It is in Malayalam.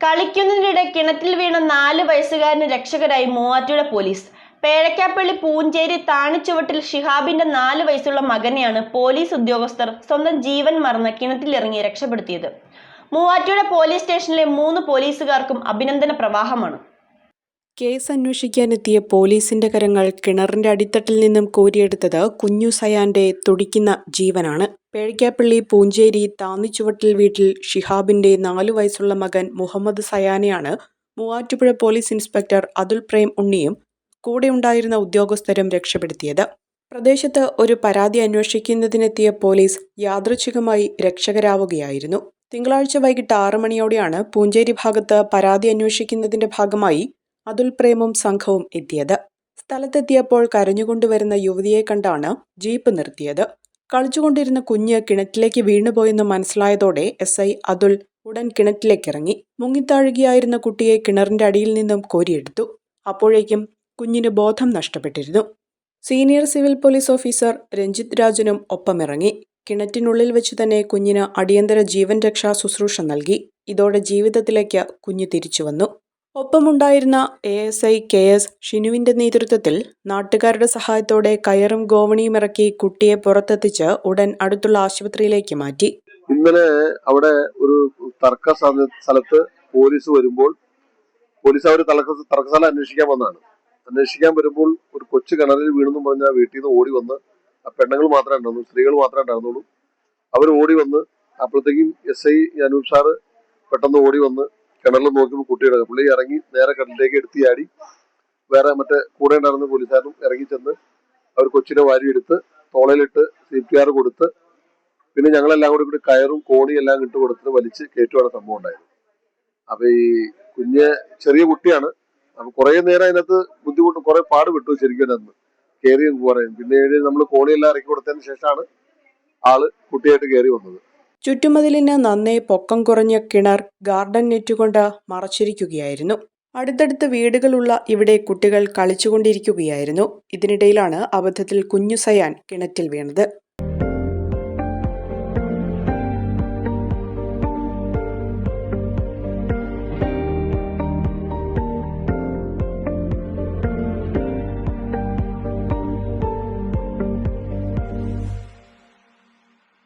കളിക്കുന്നതിനിടെ കിണറ്റിൽ വീണ നാല് വയസ്സുകാരന് രക്ഷകരായി മൂവാറ്റുപുഴ പോലീസ്. പേഴക്കാപ്പള്ളി പൂഞ്ചേരി താണിച്ചുവട്ടിൽ ഷിഹാബിന്റെ നാല് വയസ്സുള്ള മകനെയാണ് പോലീസ് ഉദ്യോഗസ്ഥർ സ്വന്തം ജീവൻ മറന്ന് കിണറ്റിലിറങ്ങി രക്ഷപ്പെടുത്തിയത്. മൂവാറ്റുപുഴ പോലീസ് സ്റ്റേഷനിലെ മൂന്ന് പോലീസുകാർക്കും അഭിനന്ദന പ്രവാഹമാണ്. കേസ് അന്വേഷിക്കാനെത്തിയ പോലീസിന്റെ കരങ്ങൾ കിണറിന്റെ അടിത്തട്ടിൽ നിന്നും കോരിയെടുത്തത് കുഞ്ഞു സയാന്റെ തുടിക്കുന്ന ജീവനാണ്. പേഴിക്കാപ്പള്ളി പൂഞ്ചേരി താന്നിച്ചുവട്ടിൽ വീട്ടിൽ ഷിഹാബിന്റെ നാലു വയസ്സുള്ള മകൻ മുഹമ്മദ് സയാനെയാണ് മൂവാറ്റുപുഴ പോലീസ് ഇൻസ്പെക്ടർ അതുൽ പ്രേം ഉണ്ണിയും കൂടെയുണ്ടായിരുന്ന ഉദ്യോഗസ്ഥരും രക്ഷപ്പെടുത്തിയത്. പ്രദേശത്ത് ഒരു പരാതി അന്വേഷിക്കുന്നതിനെത്തിയ പോലീസ് യാദൃച്ഛികമായി രക്ഷകരാവുകയായിരുന്നു. തിങ്കളാഴ്ച വൈകിട്ട് ആറ് മണിയോടെയാണ് പൂഞ്ചേരി ഭാഗത്ത് പരാതി അന്വേഷിക്കുന്നതിന്റെ ഭാഗമായി അതുൽ പ്രേമും സംഘവും എത്തിയത്. സ്ഥലത്തെത്തിയപ്പോൾ കരഞ്ഞുകൊണ്ടുവരുന്ന യുവതിയെ കണ്ടാണ് ജീപ്പ് നിർത്തിയത്. കളിച്ചുകൊണ്ടിരുന്ന കുഞ്ഞ് കിണറ്റിലേക്ക് വീണുപോയെന്ന് മനസ്സിലായതോടെ എസ് ഐ അതുൽ ഉടൻ കിണറ്റിലേക്കിറങ്ങി. മുങ്ങിത്താഴുകിയായിരുന്ന കുട്ടിയെ കിണറിന്റെ അടിയിൽ നിന്നും കോരിയെടുത്തു. അപ്പോഴേക്കും കുഞ്ഞിന് ബോധം നഷ്ടപ്പെട്ടിരുന്നു. Senior civil police officer Ranjith രാജനും ഒപ്പമിറങ്ങി. കിണറ്റിനുള്ളിൽ വെച്ച് തന്നെ കുഞ്ഞിന് അടിയന്തര ജീവൻ രക്ഷാ ശുശ്രൂഷ നൽകി. ഇതോടെ ജീവിതത്തിലേക്ക് കുഞ്ഞ് തിരിച്ചു വന്നു ഒപ്പമുണ്ടായിരുന്ന A S I K S ഷിനുവിന്റെ നേതൃത്വത്തിൽ നാട്ടുകാരുടെ സഹായത്തോടെ കയറും ഗോവണിയും ഇറക്കി കുട്ടിയെ പുറത്തെത്തിച്ച് ഉടൻ അടുത്തുള്ള ആശുപത്രിയിലേക്ക് മാറ്റി. ഇന്നലെ അവിടെ ഒരു തർക്ക സ്ഥലത്ത് പോലീസ് വരുമ്പോൾ പോലീസ് അവർ തർക്ക തർക്കസ്ഥലം അന്വേഷിക്കാൻ വന്നാണ് അന്വേഷിക്കാൻ വരുമ്പോൾ ഒരു കൊച്ചു കിണറിൽ വീണെന്ന് പറഞ്ഞ വീട്ടിൽ നിന്ന് ഓടി വന്ന് ആ പെണ്ണുങ്ങൾ മാത്രമേ ഉണ്ടായിരുന്നു സ്ത്രീകൾ മാത്രമേ ഉണ്ടായിരുന്നുള്ളൂ. അവർ ഓടി വന്ന് അപ്പോഴത്തേക്കും എസ് ഐ അനൂപ് സാറ് പെട്ടെന്ന് ഓടി വന്ന് കിണറിൽ നോക്കിയപ്പോൾ കുട്ടിയുടെ പുള്ളി ഇറങ്ങി നേരെ കിണറിലേക്ക് എടുത്ത് വേറെ മറ്റേ കൂടെ ഉണ്ടായിരുന്ന പോലീസുകാരനും ഇറങ്ങി ചെന്ന് അവർ കൊച്ചിനെ വാരിയെടുത്ത് തോളയിലിട്ട് സി പി ആർ കൊടുത്ത് പിന്നെ ഞങ്ങളെല്ലാം കൂടി കൂടി കയറും കോണിയും എല്ലാം ഇട്ട് കൊടുത്ത് വലിച്ച് കയറ്റുവാണ് സംഭവം ഉണ്ടായത്. അപ്പൊ ഈ കുഞ്ഞ് ചെറിയ കുട്ടിയാണ്. അപ്പൊ കുറെ നേരം അതിനകത്ത് ബുദ്ധിമുട്ട് കുറെ പാട് വിട്ടു ശരിക്കും അന്ന് കയറി പറയും. പിന്നെ നമ്മൾ കോണിയെല്ലാം ഇറക്കി കൊടുത്തതിന് ശേഷമാണ് ആൾ കുട്ടിയായിട്ട് കയറി വന്നത്. ചുറ്റുമതിലിന് നന്നേ പൊക്കം കുറഞ്ഞ കിണർ ഗാർഡൻ നെറ്റുകൊണ്ട് മറച്ചിരിക്കുകയായിരുന്നു. അടുത്തടുത്ത് വീടുകളുള്ള ഇവിടെ കുട്ടികൾ കളിച്ചുകൊണ്ടിരിക്കുകയായിരുന്നു. ഇതിനിടയിലാണ് അബദ്ധത്തിൽ കുഞ്ഞു സയാൻ കിണറ്റിൽ വീണത്.